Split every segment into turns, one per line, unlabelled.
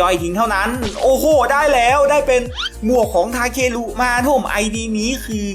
ย่อยทิ้งเท่านั้น โอ้โห ได้แล้วได้เป็นหมวกของทาเครุมาท่มไอดีนี้คือ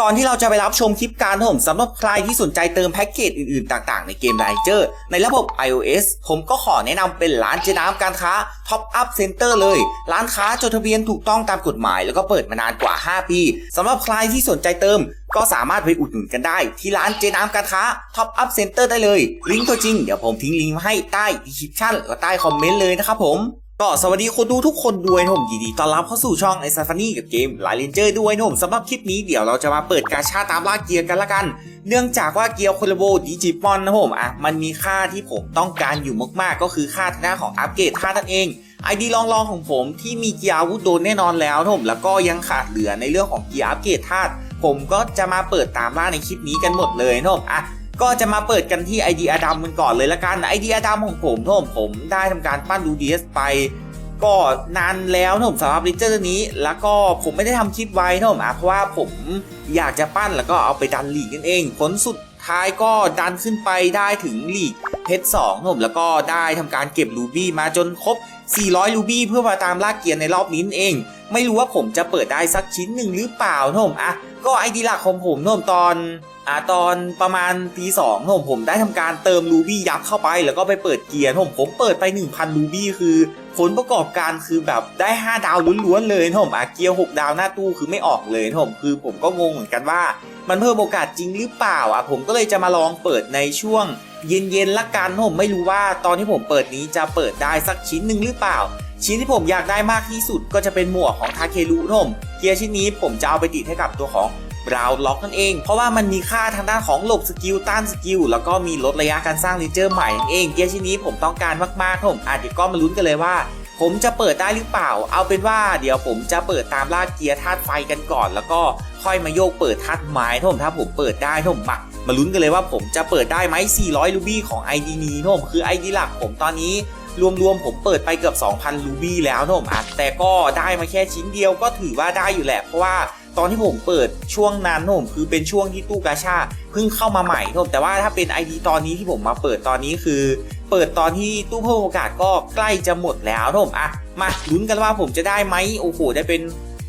ก่อนที่เราจะไปรับชมคลิปการผมสำหรับใครที่สนใจเติมแพ็กเกจอื่นๆ ต่างๆ ในเกมไลเจอร์ในระบบ iOS ผมก็ขอแนะนำเป็นร้านเจน้ำการค้า Top Up Center เลย ร้านค้าจดทะเบียนถูกต้องตามกฎหมาย แล้วก็เปิดมานานกว่า 5 ปีสำหรับใครที่สนใจเติมก็สามารถไปอุดหนุนกันได้ ที่ร้านเจน้ำการค้า Top Up Center ได้เลย ลิงก์ตัวจริง เดี๋ยวผมทิ้งลิงก์มาให้ใต้ description แล้วก็ใต้คอมเมนต์เลยนะครับผม ก็สวัสดีคนดูทุกคนด้วยนะผมยินดีต้อนรับเข้าสู่ช่องไอซ f ฟานี่กับเกมไลเลนเจอร์ด้วยนะผมสำหรับคลิปนี้เดี๋ยวเราจะมาเปิดกาชาตามล่าเกียร์กันละกัน เนื่องจากว่าเกียร์โคลโบดิจิมอนนะผมอะมันมีค่าที่ผมต้องการอยู่มากๆ ก็คือค่าทางด้านของอัปเกรดค่านั่นเองไอดีลองๆของผมที่มีเกียร์อาวุธโดนแน่นอนแล้วนะผมแล้วก็ยังขาดเหลือในเรื่องของเกียร์อัปเกรดธาตุผมก็จะมาเปิดตามล่าในคลิปนี้กันหมดเลยนะผมอะ ก็จะมาเปิดกันที่ไอเดียอดัมกันก่อนเลยละกันไอเดียอดัมของผมท่ผมผมได้ทำการปั้นดูดีเอสไป ก็นานแล้วนผมสำหรับลิเจอร์นี้ แล้วก็ผมไม่ได้ทำคลิปไว้นผมอะเพราะว่าผมอยากจะปั้นแล้วก็เอาไปดันลีกกันเอง ผลสุดท้ายก็ดันขึ้นไปได้ถึงลีกเพชรสองนผมแล้วก็ได้ทำการเก็บรูบี้มาจนครบ 400 รูบี้เพื่อมาตามล่าเกียร์ในรอบนี้นั่นเอง ไม่รู้ว่าผมจะเปิดได้สักชิ้นหนึ่งหรือเปล่าโนมอะก็ไอดีหลักของผมโนมตอนอ่าตอนประมาณตีสองผมผมได้ทำการเติมรูบี้ยับเข้าไป แล้วก็ไปเปิดเกียร์ผมผมเปิดไป 1,000 รูบี้คือผลประกอบการคือแบบได้ 5 ดาวล้วนๆเลยนะผมอะเกียร์ 6 ดาวหน้าตู้คือไม่ออกเลยนะผมคือผมก็งงเหมือนกันว่า มันเพิ่มโอกาสจริงหรือเปล่าอะผมก็เลยจะมาลองเปิดในช่วง เย็นๆละกันผมไม่รู้ว่าตอนที่ผมเปิดนี้จะเปิดได้สักชิ้นหนึ่งหรือเปล่า ชิ้นที่ผมอยากได้มากที่สุดก็จะเป็นหมวกของทาเครุนมเกียร์ชิ้นนี้ผมจะเอาไปติดให้กับตัวของบราวล็อกนั่นเอง เพราะว่ามันมีค่าทางด้านของหลบสกิลต้านสกิลแล้วก็มีลดระยะการสร้างเลนเจอร์ใหม่นั่นเองเกียร์ชิ้นนี้ผมต้องการมากๆผมอาจจะก็มาลุ้นกันเลยว่า ผมจะเปิดได้หรือเปล่า เอาเป็นว่าเดี๋ยวผมจะเปิดตามล่าเกียร์ธาตุไฟกันก่อน แล้วก็ค่อยมาโยกเปิดธาตุไม้ท่มถ้าผมเปิดได้ท่ผมมามาลุ้นกันเลยว่าผมจะเปิดได้ไหม400รูบี้ของ ID นี้ท่มคือ ID หลักผมตอนนี้ รวมๆผมเปิดไปเกือบ 2,000 รูบี้แล้วนะผมอะแต่ก็ได้มาแค่ชิ้นเดียวก็ถือว่าได้อยู่แหละเพราะว่าตอนที่ผมเปิดช่วงนั้นนะผมคือเป็นช่วงที่ตู้กาชาเพิ่งเข้ามาใหม่ผมแต่ว่าถ้าเป็น ID ตอนนี้ที่ผมมาเปิดตอนนี้คือ เปิดตอนที่ตู้เพิ่มโอกาสก็ใกล้จะหมดแล้วผมอะมาลุ้นกันว่าผมจะได้ไหมโอ้โหได้เป็น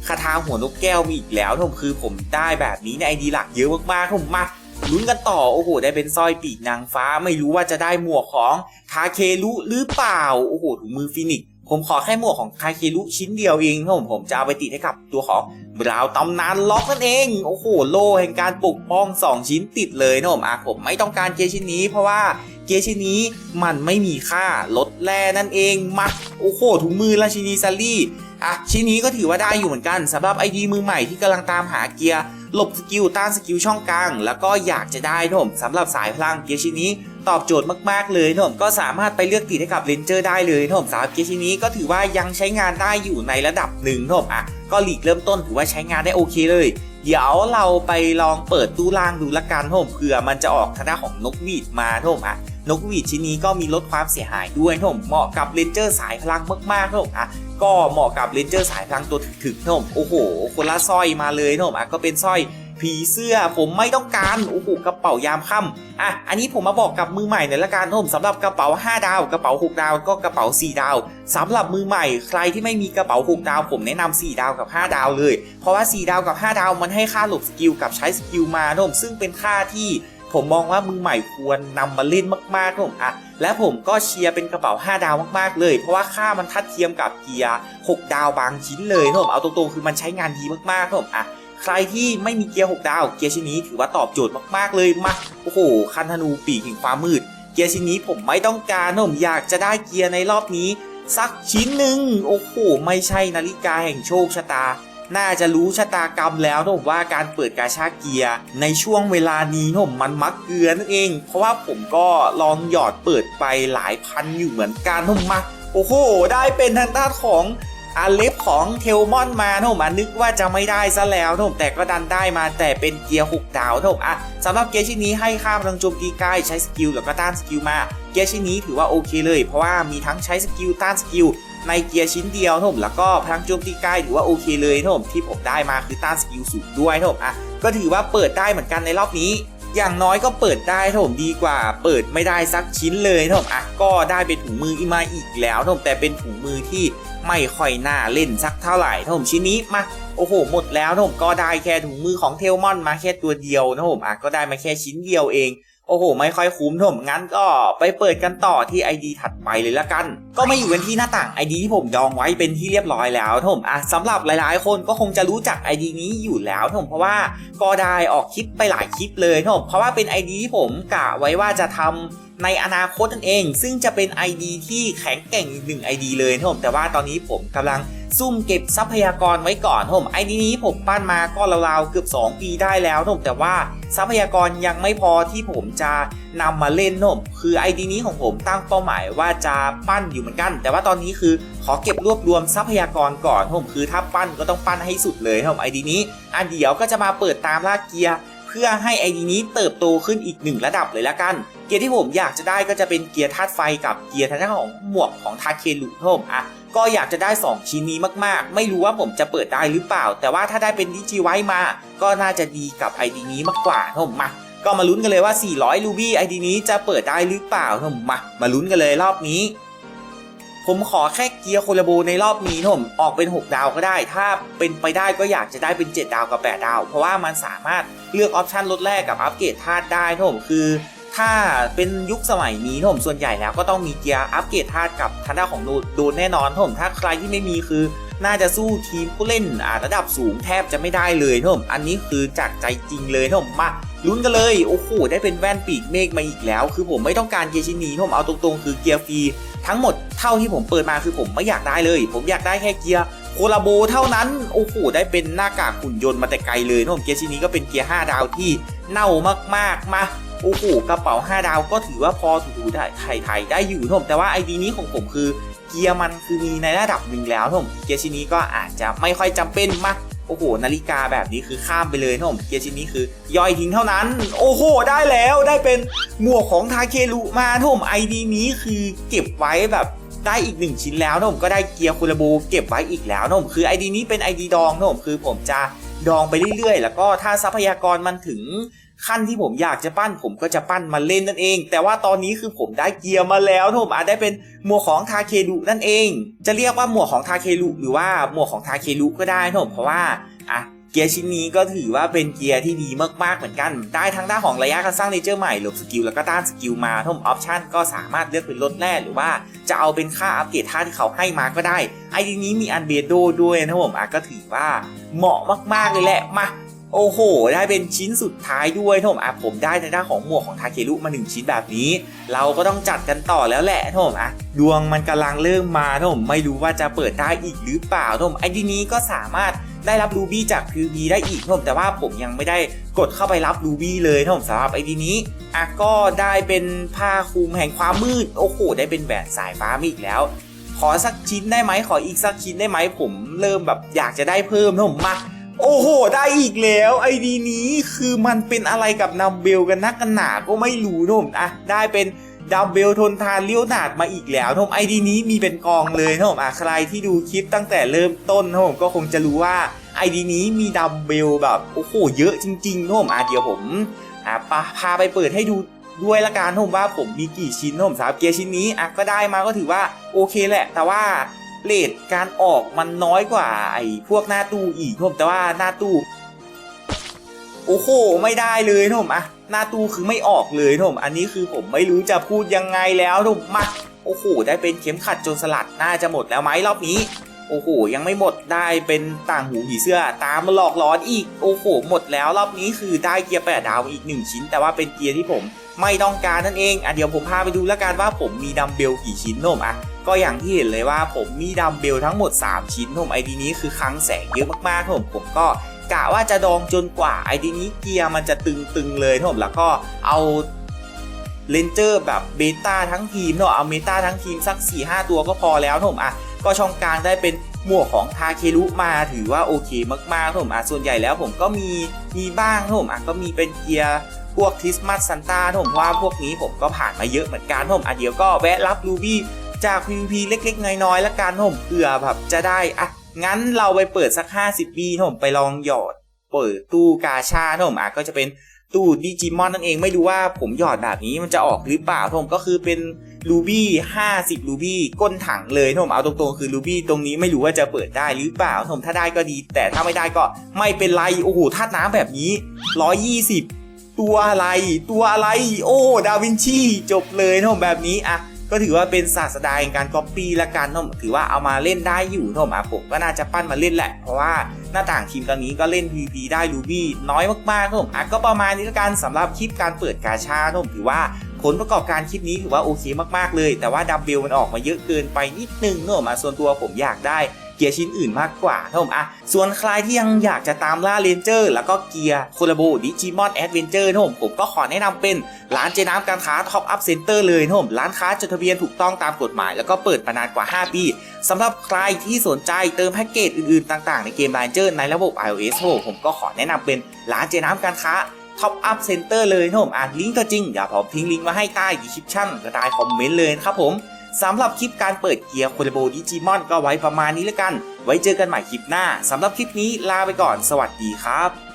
คาถาหัวนกแก้วมีอีกแล้วผมคือผมได้แบบนี้ใน ID หลักเยอะมากๆผมมา ลุ้นกันต่อโอ้โหได้เป็นสร้อยปีกนางฟ้าไม่รู้ว่าจะได้หมวกของทาเครุหรือเปล่าโอ้โหถุงมือฟินิกผมขอแค่หมวกของคาเครุชิ้นเดียวเองครับผมผมจะเอาไปติดให้กับตัวของบราวตำนานล็อกนั่นเองโอ้โหโล่แห่งการปกป้อง 2 ชิ้นติดเลยนะผมอะผมไม่ต้องการเกชิ้นนี้เพราะว่า เกียร์ชิ้นนี้มันไม่มีค่าลดแร่นั่นเองมาโอ้โหถุงมือราชินีซารี่อะชิ้นนี้ก็ถือว่าได้อยู่เหมือนกันสำหรับไอดีมือใหม่ที่กำลังตามหาเกียร์หลบสกิลต้านสกิลช่องกลาง แล้วก็อยากจะได้นะผมสำหรับสายพลังเกียร์ชิ้นนี้ตอบโจทย์มาก ๆ เลยนะผมก็สามารถไปเลือกติดให้กับเลนเจอร์ได้เลยนะผมสำหรับเกียร์ชิ้นนี้ก็ถือว่ายังใช้งานได้อยู่ในระดับหนึ่งนะผมอะก็หลีกเริ่มต้นถือว่าใช้งานได้โอเคเลยเดี๋ยวเราไปลองเปิดตู้ล่างดูละกันผมเผื่อมันจะออกทางด้านของนกหวีดมาผมอะ นกหวีดชิ้นนี้ก็มีลดความเสียหายด้วยนะผมเหมาะกับเลนเจอร์สายพลังมากๆนะผมอะก็เหมาะกับเลนเจอร์สายพลังตัวถึกๆนะผมโอ้โห คนละสร้อยมาเลยนะผมอะก็เป็นสร้อยผีเสื้อผมไม่ต้องการโอ้โหกระเป๋ายามค่ำอะอันนี้ผมมาบอกกับมือใหม่หน่อยละกันนะผมสำหรับกระเป๋า 5 ดาว กระเป๋า 6 ดาวก็กระเป๋า 4 ดาวสำหรับมือใหม่ใครที่ไม่มีกระเป๋า 6 ดาว ผมแนะนำ4ดาวกับ 5 ดาวเลย เพราะว่า 4 ดาวกับ 5 ดาวมันให้ค่าหลบสกิลกับใช้สกิลมานะผมซึ่งเป็นค่าที่ ผมมองว่ามือใหม่ควรนำมาเล่นมากๆนะผมอะและผมก็เชียร์เป็นกระเป๋า 5 ดาวมากๆเลย เพราะว่าค่ามันทัดเทียมกับเกียร์6ดาวบางชิ้นเลยนะผมเอาตรงๆคือมันใช้งานดีมากๆนะผมอะใครที่ไม่มีเกียร์ 6 ดาว เกียร์ชิ้นนี้ถือว่าตอบโจทย์มากๆเลยมาโอ้โหคันธนูปีกห่งความืด เกียร์ชิ้นนี้ผมไม่ต้องการนะผมอยากจะได้เกียร์ในรอบนี้ สักชิ้นหนึ่งโอ้โหไม่ใช่นาฬิกาแห่งโชคชะตา น่าจะรู้ชะตากรรมแล้วนะผมว่าการเปิดกาชาเกียร์ในช่วงเวลานี้นะผมมันมักเกลือนั่นเอง เพราะว่าผมก็ลองหยอดเปิดไปหลายพันอยู่เหมือนกันนะผมมาโอ้โห ได้เป็นทางด้านของอาเล็บของเทลมอนมานะผมนึกว่าจะไม่ได้ซะแล้วนะผมแต่ก็ดันได้มาแต่เป็นเกียร์6ดาวนะผมอะสำหรับเกียร์ชิ้นนี้ให้ค่าพลังโจมตีใกล้ใช้สกิลแล้วก็ต้านสกิลมา เกียร์ชิ้นนี้ถือว่าโอเคเลย เพราะว่ามีทั้งใช้สกิลต้านสกิล ในเกียร์ชิ้นเดียวนะผมแล้วก็พลังโจมตีใกล้ถือว่าโอเคเลยนะผมที่ผมได้มาคือต้านสกิลสูงด้วยนะผมอะก็ถือว่าเปิดได้เหมือนกันในรอบนี้ อย่างน้อยก็เปิดได้นะผมดีกว่า เปิดไม่ได้สักชิ้นเลยนะผมอะก็ได้เป็นถุงมืออีมาอีกแล้วนะผมแต่เป็นถุงมือที่ไม่ค่อยน่าเล่นสักเท่าไหร่นะผมชิ้นนี้มาโอ้โห หมดแล้วนะผมก็ได้แค่ถุงมือของเทลมอนมาแค่ตัวเดียวนะผมอะก็ได้มาแค่ชิ้นเดียวเอง โอ้โห ไม่ค่อยคุ้มนะผม งั้นก็ไปเปิดกันต่อที่ ID ถัดไปเลยละกัน ก็มาอยู่กันที่หน้าต่าง ID ที่ผมดองไว้เป็นที่เรียบร้อยแล้วนะผมอะสำหรับหลายๆ คนก็คงจะรู้จัก ID นี้อยู่แล้วนะผมเพราะว่าก็ได้ออกคลิปไปหลายคลิปเลยนะผมเพราะว่าเป็น ID ที่ผมกะไว้ว่าจะทำในอนาคตนั่นเอง ซึ่งจะเป็น ID ที่แข็งแกร่งอีกหนึ่ง ID เลยนะผมแต่ว่าตอนนี้ผมกำลัง ซุ่มเก็บทรัพยากรไว้ก่อนผมไอ้นี้ผมปั้นมาก็ราวๆเกือบ 2 ปีได้แล้วผมแต่ว่าทรัพยากรยังไม่พอที่ผมจะนำมาเล่นผมคือไอดีนี้ของผมตั้งเป้าหมายว่าจะปั้นอยู่เหมือนกัน แต่ว่าตอนนี้คือขอเก็บรวบรวมทรัพยากรก่อนผมคือถ้าปั้นก็ต้องปั้นให้สุดเลยผมไอดีนี้อันเดียวก็จะมาเปิดตามล่าเกียร์เพื่อให้ไอดีนี้เติบโตขึ้นอีกหนึ่งระดับเลยละกัน เกียร์ที่ผมอยากจะได้ก็จะเป็นเกียร์ธาตุไฟกับเกียร์ทางด้านของหมวกของทาเคลุผมอะก็อยากจะได้ 2 ชิ้นนี้มากๆ ไม่รู้ว่าผมจะเปิดได้หรือเปล่า แต่ว่าถ้าได้เป็นดิจิไว้มา ก็น่าจะดีกับ ID นี้มากกว่าผมมาก็มาลุ้นกันเลยว่า 400รูบี้ ID นี้จะเปิดได้หรือเปล่าผมมามาลุ้นกันเลยรอบนี้ ผมขอแค่เกียร์โคลาโบในรอบนี้ผมออกเป็น 6 ดาวก็ได้ ถ้าเป็นไปได้ก็อยากจะได้เป็น 7 ดาวกับ 8 ดาว เพราะว่ามันสามารถเลือกออปชันลดแรกกับอัปเกรดธาตุได้ผมคือ ถ้าเป็นยุคสมัยนี้นผมส่วนใหญ่แล้วก็ต้องมีเกียร์อัปเกรดธาตุกับทางด้านของโดดนแน่นอนนผมถ้าใครที่ไม่มีคือน่าจะสู้ทีมผู้เล่นอาระดับสูงแทบจะไม่ได้เลยนผมอันนี้คือจากใจจริงเลยนผมมาลุ้นกันเลย โอ้โห ได้เป็นแว่นปีกเมฆมาอีกแล้ว คือผมไม่ต้องการเกียร์ชิ้นนี้นผมเอาตรงๆ คือเกียร์ฟรีทั้งหมดเท่าที่ผมเปิดมาคือผมไม่อยากได้เลย ผมอยากได้แค่เกียร์โคลาโบเท่านั้น โอ้โห ได้เป็นหน้ากากหุ่นยนต์มาแต่ไกลเลยนะผมเกียร์ชิ้นนี้ก็เป็นเกียร์ 5 ดาวที่เน่ามากๆ มา โอ้โหกระเป๋า 5 ดาวก็ถือว่าพอถูๆได้ไทยๆได้อยู่นะผมแต่ว่าไอดีนี้ของผมคือเกียร์มันคือมีในระดับหนึ่งแล้วนะผมเกียร์ชิ้นนี้ก็อาจจะไม่ค่อยจำเป็นมากโอ้โหนาฬิกาแบบนี้คือข้ามไปเลยนะผมเกียร์ชิ้นนี้คือย่อยทิ้งเท่านั้น โอ้โห ได้แล้วได้เป็นหมวกของทาเครุมานะผมไอดีนี้คือเก็บไว้แบบได้อีกหนึ่งชิ้นแล้วนะผมก็ได้เกียร์คูลาโบเก็บไว้อีกแล้วนะผมคือไอดีนี้เป็นไอดีดองนะผมคือผมจะดองไปเรื่อยๆ แล้วก็ถ้าทรัพยากรมันถึง ขั้นที่ผมอยากจะปั้นผมก็จะปั้นมาเล่นนั่นเอง แต่ว่าตอนนี้คือผมได้เกียร์มาแล้วผมอาจได้เป็นหมวกของทาเครุนั่นเอง จะเรียกว่าหมวกของทาเครุหรือว่าหมวกของทาเครุก็ได้ผมเพราะว่าอะเกียร์ชิ้นนี้ก็ถือว่าเป็นเกียร์ที่ดีมากๆเหมือนกัน ได้ทั้งด้านของระยะการสร้างเนเจอร์ใหม่หลบสกิลแล้วก็ต้านสกิลมาทมออปชั่นก็สามารถเลือกเป็นลดแร่หรือว่าจะเอาเป็นค่าอัปเกรดท่าที่เขาให้มาก็ได้ไอดีนี้มีอันเบโดด้วยนะผมอะก็ถือว่าเหมาะมากๆเลยแหละมา โอ้โห ได้เป็นชิ้นสุดท้ายด้วยท่มอะผมได้ในด้านของหมวกของทาเครุมา 1 ชิ้นแบบนี้ เราก็ต้องจัดกันต่อแล้วแหละท่มอะดวงมันกำลังเริ่มมาท่มไม่รู้ว่าจะเปิดได้อีกหรือเปล่าท่มไอ้ดีนี้ก็สามารถได้รับรูบี้จาก PVP ได้อีกท่มแต่ว่าผมยังไม่ได้กดเข้าไปรับรูบี้เลยท่มสำหรับไอ้ดีนี้อะก็ได้เป็นผ้าคลุมแห่งความมืดโอ้โหได้เป็นแหวนสายฟ้ามาอีกแล้ว ขอสักชิ้นได้ไหมขออีกสักชิ้นได้ไหมผมเริ่มแบบอยากจะได้เพิ่มท่มมา โอ้โห ได้อีกแล้วไอดีนี้คือมันเป็นอะไรกับนัมเบลกันนักกันหนาก็ไม่รู้นะผมอะได้เป็นดัมเบลทนทานเลี้ยวหนาดมาอีกแล้วนะผมไอดีนี้มีเป็นกองเลยนะผมอะใครที่ดูคลิปตั้งแต่เริ่มต้นนะผมก็คงจะรู้ว่าไอดีนี้มีดัมเบลแบบโอ้โหเยอะจริงๆนะผมอะเดี๋ยวผมอะปะพาไปเปิดให้ดูด้วยละกันนะผมว่าผมมีกี่ชิ้นนะผมสามเกียร์ชิ้นนี้อะก็ได้มาก็ถือว่าโอเคแหละ แต่ว่า เลทการออกมันน้อยกว่าไอ้พวกหน้าตู้อีกผมแต่ว่าหน้าตู้ โอ้โหไม่ได้เลยนะผมอะหน้าตู้คือไม่ออกเลยนะผมอันนี้คือผมไม่รู้จะพูดยังไงแล้วนะผมมาโอ้โหได้เป็นเข็มขัดโจรสลัดน่าจะหมดแล้วไหมรอบนี้โอ้โห ยังไม่หมดได้เป็นต่างหูผีเสื้อ ตามมาหลอกล้อนอีก โอ้โห หมดแล้วรอบนี้คือได้เกียร์แปดดาวอีกหนึ่งชิ้น แต่ว่าเป็นเกียร์ที่ผมไม่ต้องการนั่นเอง อะเดี๋ยวผมพาไปดูแล้วกันว่าผมมีดัมเบลกี่ชิ้นนะผมอะ ก็อย่างที่เห็นเลยว่าผมมีดัมเบลทั้งหมด 3 ชิ้นผมไอดีนี้คือคลังแสงเยอะมากๆผมผมก็กะว่าจะดองจนกว่าไอดีนี้เกียร์มันจะตึงๆเลยผมแล้วก็เอาเลนเจอร์แบบเบต้าทั้งทีมเนาะเอาเมตาทั้งทีมสัก 4-5 ตัวก็พอแล้วผมอะก็ช่องกลางได้เป็นหมวกของทาเครุมาถือว่าโอเคมากๆผมอะส่วนใหญ่แล้วผมก็มีมีบ้างผมอะก็มีเป็นเกียร์พวกคริสต์มาสซันต้าผมว่าพวกนี้ผมก็ผ่านมาเยอะเหมือนกันผมอะเดี๋ยวก็แวะรับรูบี้ จาก PVP เล็กๆ น้อยๆแล้วกันผมเผื่อแบบจะได้อะงั้นเราไปเปิดสัก 50บีผมไปลองหยอด เปิดตู้กาชาผมอะก็จะเป็นตู้ดิจิมอนนั่นเองไม่รู้ว่าผมหยอดแบบนี้มันจะออกหรือเปล่าผมก็คือเป็นรูบี้50รูบี้ก้นถังเลยผมเอาตรงๆคือรูบี้ตรงนี้ไม่รู้ว่าจะเปิดได้หรือเปล่าผมถ้าได้ก็ดี แต่ถ้าไม่ได้ก็ไม่เป็นไรโอ้โหธาตุน้ำแบบนี้ 120 ตัวอะไร ตัวอะไร โอ้ ดาวินชีจบเลยผมแบบนี้อะ ก็ถือว่าเป็นศาสดาแห่งการก๊อปปี้ละกันนะผมถือว่าเอามาเล่นได้อยู่นะผมอะผมก็น่าจะปั้นมาเล่นแหละ เพราะว่าหน้าต่างทีมตอนนี้ก็เล่น PVP ได้รูบี้น้อยมากๆนะผมอะก็ประมาณนี้ละกันสำหรับคลิปการเปิดกาชานะผมถือว่าผลประกอบการคลิปนี้ถือว่าโอเคมากๆเลย แต่ว่าดับเบิลมันออกมาเยอะเกินไปนิดนึงนะมอะส่วนตัวผมอยากได้ เกียร์ชิ้นอื่นมากกว่าครับผมอะส่วนใครที่ยังอยากจะตามล่าเลนเจอร์แล้วก็เกียร์โคลาโบดิจิมอนแอดเวนเจอร์นะผมผมก็ขอแนะนำเป็นร้านเจน้ำการค้าท็อปอัพเซ็นเตอร์เลยนะผมร้านค้าจดทะเบียนถูกต้องตามกฎหมาย แล้วก็เปิดมานานกว่า 5 ปีสำหรับใครที่สนใจเติมแพ็กเกจอื่นๆ ต่างๆ ในเกม l ลเจอร์ในระบบ iOS ผมผมก็ขอแนะนำเป็นร้านเจน้ำการค้าท็อปอัพเซ็นเตอร์เลยนะผมอะลิงก์ก็จริงเดี๋ยวผมทิ้งลิงก์มาให้ใต้ดีคริปชั่นก็ได้คอมเมนต์เลยครับผม สำหรับคลิปการเปิดเกียร์โคลาโบดิจิมอนก็ไว้ประมาณนี้แล้วกัน ไว้เจอกันใหม่คลิปหน้าสำหรับคลิปนี้ลาไปก่อน สวัสดีครับ